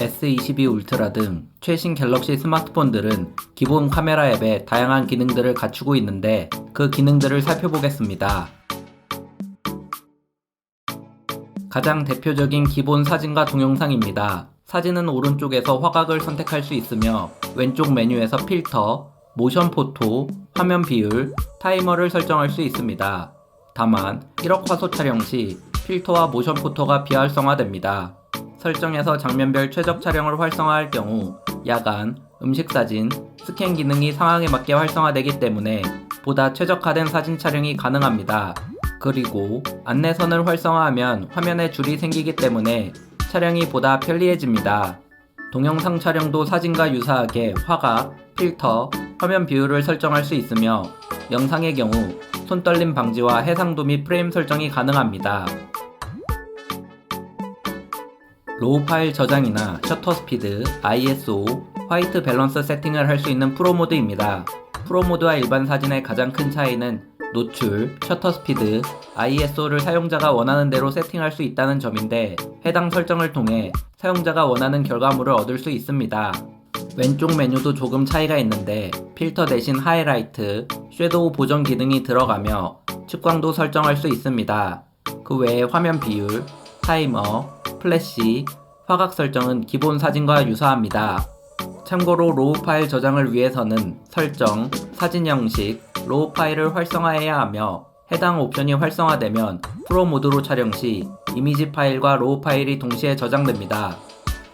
S22 울트라 등 최신 갤럭시 스마트폰들은 기본 카메라 앱에 다양한 기능들을 갖추고 있는데 그 기능들을 살펴보겠습니다. 가장 대표적인 기본 사진과 동영상입니다. 사진은 오른쪽에서 화각을 선택할 수 있으며 왼쪽 메뉴에서 필터, 모션 포토, 화면 비율, 타이머를 설정할 수 있습니다. 다만 1억 화소 촬영 시 필터와 모션 포토가 비활성화됩니다. 설정에서 장면별 최적 촬영을 활성화할 경우 야간, 음식 사진, 스캔 기능이 상황에 맞게 활성화되기 때문에 보다 최적화된 사진 촬영이 가능합니다. 그리고 안내선을 활성화하면 화면에 줄이 생기기 때문에 촬영이 보다 편리해집니다. 동영상 촬영도 사진과 유사하게 화각, 필터, 화면 비율을 설정할 수 있으며 영상의 경우 손떨림 방지와 해상도 및 프레임 설정이 가능합니다. 로우 파일 저장이나 셔터 스피드, ISO, 화이트 밸런스 세팅을 할 수 있는 프로 모드입니다. 프로 모드와 일반 사진의 가장 큰 차이는 노출, 셔터 스피드, ISO를 사용자가 원하는 대로 세팅할 수 있다는 점인데 해당 설정을 통해 사용자가 원하는 결과물을 얻을 수 있습니다. 왼쪽 메뉴도 조금 차이가 있는데 필터 대신 하이라이트, 섀도우 보정 기능이 들어가며 측광도 설정할 수 있습니다. 그 외에 화면 비율, 타이머, 플래시, 화각 설정은 기본 사진과 유사합니다. 참고로 로우 파일 저장을 위해서는 설정, 사진 형식, 로우 파일을 활성화해야 하며 해당 옵션이 활성화되면 프로 모드로 촬영 시 이미지 파일과 로우 파일이 동시에 저장됩니다.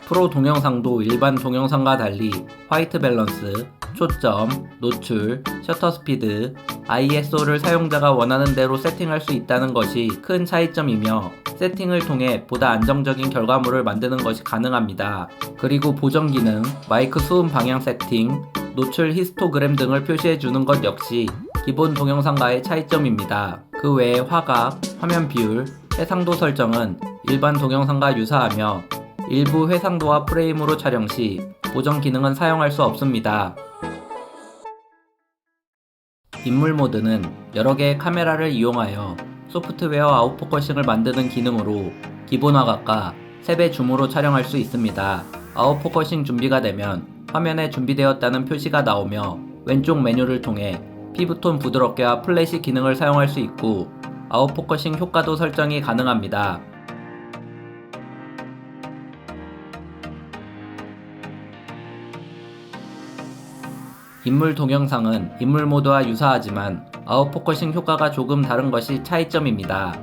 프로 동영상도 일반 동영상과 달리 화이트 밸런스, 초점, 노출, 셔터 스피드, ISO를 사용자가 원하는 대로 세팅할 수 있다는 것이 큰 차이점이며 세팅을 통해 보다 안정적인 결과물을 만드는 것이 가능합니다. 그리고 보정 기능, 마이크 수음 방향 세팅, 노출 히스토그램 등을 표시해 주는 것 역시 기본 동영상과의 차이점입니다. 그 외에 화각, 화면 비율, 해상도 설정은 일반 동영상과 유사하며 일부 해상도와 프레임으로 촬영 시 보정 기능은 사용할 수 없습니다. 인물 모드는 여러 개의 카메라를 이용하여 소프트웨어 아웃포커싱을 만드는 기능으로 기본 화각과 3배 줌으로 촬영할 수 있습니다. 아웃포커싱 준비가 되면 화면에 준비되었다는 표시가 나오며 왼쪽 메뉴를 통해 피부톤 부드럽게와 플래시 기능을 사용할 수 있고 아웃포커싱 효과도 설정이 가능합니다. 인물 동영상은 인물 모드와 유사하지만 아웃포커싱 효과가 조금 다른 것이 차이점입니다.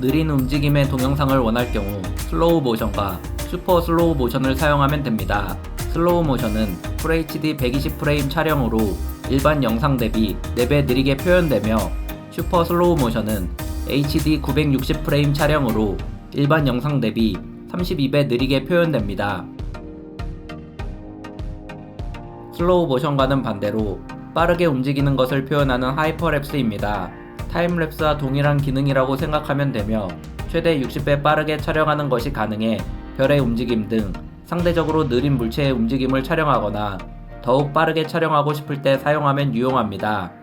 느린 움직임의 동영상을 원할 경우 슬로우 모션과 슈퍼 슬로우 모션을 사용하면 됩니다. 슬로우 모션은 FHD 120프레임 촬영으로 일반 영상 대비 4배 느리게 표현되며 슈퍼 슬로우 모션은 HD 960프레임 촬영으로 일반 영상 대비 32배 느리게 표현됩니다. 슬로우 모션과는 반대로 빠르게 움직이는 것을 표현하는 하이퍼랩스입니다. 타임랩스와 동일한 기능이라고 생각하면 되며 최대 60배 빠르게 촬영하는 것이 가능해 별의 움직임 등 상대적으로 느린 물체의 움직임을 촬영하거나 더욱 빠르게 촬영하고 싶을 때 사용하면 유용합니다.